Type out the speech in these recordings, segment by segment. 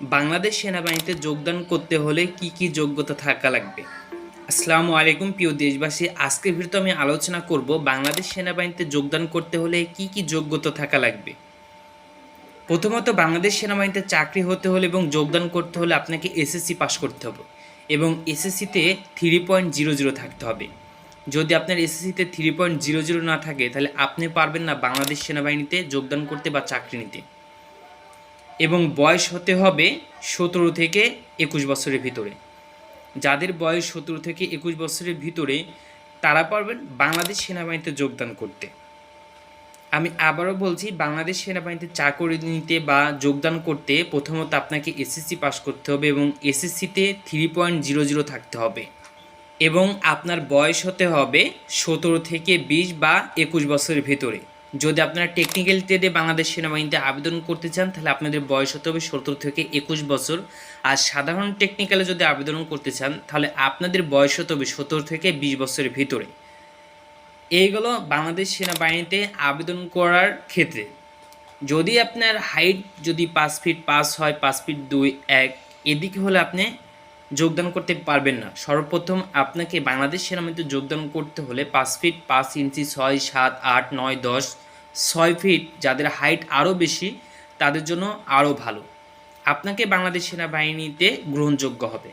বাংলাদেশ সেনাবাহিনীতে যোগদান করতে হলে কি কি যোগ্যতা থাকা লাগবে? আসসালামু আলাইকুম, প্রিয় দেশবাসী। আজকের ভিডিওতে আমি আলোচনা করব বাংলাদেশ সেনাবাহিনীতে যোগদান করতে হলে কি কি যোগ্যতা থাকা লাগবে। প্রথমত, বাংলাদেশ সেনাবাহিনীতে চাকরি হতে হলে এবং যোগদান করতে হলে আপনাকে এসএসসি পাস করতে হবে এবং এসএসসিতে থ্রি পয়েন্ট জিরো জিরো থাকতে হবে। যদি আপনার এসএসসিতে থ্রি পয়েন্ট জিরো জিরো না থাকে, তাহলে আপনি পারবেন না বাংলাদেশ সেনাবাহিনীতে যোগদান করতে বা চাকরি নিতে। এবং বয়স হতে হবে সতেরো থেকে একুশ বছরের ভিতরে। যাদের বয়স সতেরো থেকে একুশ বছরের ভিতরে, তারা পারবেন বাংলাদেশ সেনাবাহিনীতে যোগদান করতে। আমি আবারও বলছি, বাংলাদেশ সেনাবাহিনীতে চাকরি নিতে বা যোগদান করতে প্রথমত আপনাকে এসএসসি পাস করতে হবে এবং এসএসসিতে থ্রি পয়েন্ট জিরো জিরো থাকতে হবে এবং আপনার বয়স হতে হবে সতেরো থেকে বিশ বা একুশ বছরের ভেতরে। যদি আপনারা টেকনিক্যাল ট্রেডে বাংলাদেশ সেনাবাহিনীতে আবেদন করতে চান, তাহলে আপনাদের বয়স হতে হবে সতেরো থেকে একুশ বছর। আর সাধারণ টেকনিক্যালে যদি আবেদন করতে চান, তাহলে আপনাদের বয়স হতে হবে সতেরো থেকে বিশ বছরের ভিতরে। এইগুলো বাংলাদেশ সেনাবাহিনীতে আবেদন করার ক্ষেত্রে। যদি আপনার হাইট যদি পাঁচ ফিট পাঁচ হয়, পাঁচ ফিট দুই, এক, এদিকে হলে আপনি যোগদান করতে পারবেন না। সর্বপ্রথম আপনাকে বাংলাদেশ সেনাবাহিনীতে যোগদান করতে হলে পাঁচ ফিট পাঁচ ইঞ্চি, ছয়, সাত, আট, নয়, দশ, ছয় ফিট যাদের হাইট আরও বেশি তাদের জন্য আরও ভালো। আপনাকে বাংলাদেশ সেনাবাহিনীতে গ্রহণযোগ্য হবে।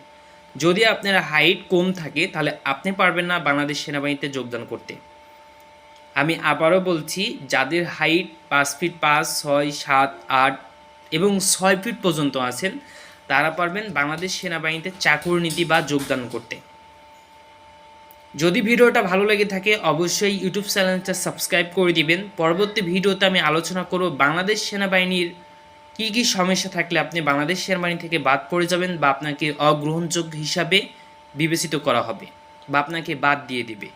যদি আপনার হাইট কম থাকে তাহলে আপনি পারবেন না বাংলাদেশ সেনাবাহিনীতে যোগদান করতে। আমি আবারও বলছি, যাদের হাইট পাঁচ ফিট পাঁচ, ছয়, সাত, আট এবং ছয় ফিট পর্যন্ত আছেন তারা পারবেন বাংলাদেশ সেনাবাহিনীতে চাকুর নীতি বা যোগদান করতে। যদি ভিডিওটা ভালো লেগে থাকে, অবশ্যই ইউটিউব চ্যানেলটা সাবস্ক্রাইব করে দিবেন। পরবর্তী ভিডিওতে আমি আলোচনা করব বাংলাদেশ সেনাবাহিনীর কী কী সমস্যা থাকলে আপনি বাংলাদেশ সেনাবাহিনী থেকে বাদ পড়ে যাবেন বা আপনাকে অগ্রহণযোগ্য হিসাবে বিবেচিত করা হবে বা আপনাকে বাদ দিয়ে দিবে।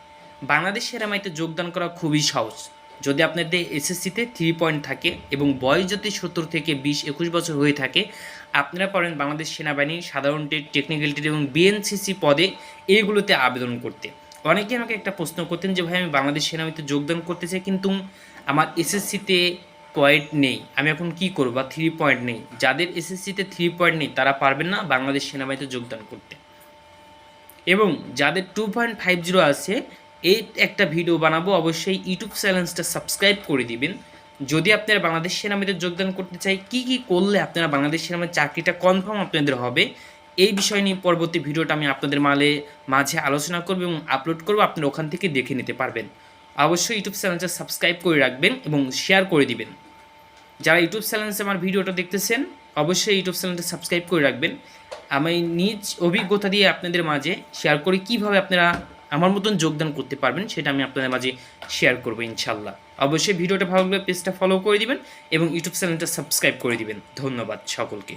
বাংলাদেশ সেনাবাহিনীতে যোগদান করা খুবই সহজ। যদি আপনাদের এসএসসিতে থ্রি পয়েন্ট থাকে এবং বয়স যদি সত্তর থেকে বিশ একুশ বছর হয়ে থাকে, আপনারা পারেন বাংলাদেশ সেনাবাহিনী সাধারণ টেট টেকনিক্যাল টেট এবং বিএনসিসি পদে এইগুলোতে আবেদন করতে। অনেকে আমাকে একটা প্রশ্ন করতেন যে, ভাই, আমি বাংলাদেশ সেনাবাহিনীতে যোগদান করতে চাই, কিন্তু আমার এসএসসিতে পয়েন্ট নেই। আমি এখন কি করব? বা থ্রি পয়েন্ট নেই। যাদের এসএসসিতে থ্রি পয়েন্ট নেই, তারা পারবেন না বাংলাদেশ সেনাবাহিনীতে যোগদান করতে। এবং যাদের টু পয়েন্ট ফাইভ জিরো আছে এই একটা ভিডিও বানাবো, অবশ্যই ইউটিউব চ্যানেলসটা সাবস্ক্রাইব করে দিবেন। যদি আপনারা বাংলাদেশ সেনাবাহিনীতে যোগদান করতে চাই, কি কি করলে আপনারা বাংলাদেশ সেনাবাহিনীর চাকরিটা কনফার্ম আপনাদের হবে, এই বিষয় নিয়ে পরবর্তী ভিডিওটা আমি আপনাদের মালে, মাঝে আলোচনা করব এবং আপলোড করব, আপনারা ওখান থেকে দেখে নিতে পারবেন। অবশ্যই ইউটিউব চ্যানেলটা সাবস্ক্রাইব করে রাখবেন এবং শেয়ার করে দিবেন। যারা ইউটিউব চ্যানেলসে আমার ভিডিওটা দেখতেছেন, অবশ্যই ইউটিউব চ্যানেলটা সাবস্ক্রাইব করে রাখবেন। আমি নিজ অভিজ্ঞতা দিয়ে আপনাদের মাঝে শেয়ার করি কীভাবে আপনারা আমার মতন যোগদান করতে পারবেন, সেটা আমি আপনাদের মাঝে শেয়ার করব ইনশাল্লাহ। অবশ্যই ভিডিওটা ভালো লাগলে পেজটা ফলো করে দিবেন এবং ইউটিউব চ্যানেলটা সাবস্ক্রাইব করে দিবেন। ধন্যবাদ সকলকে।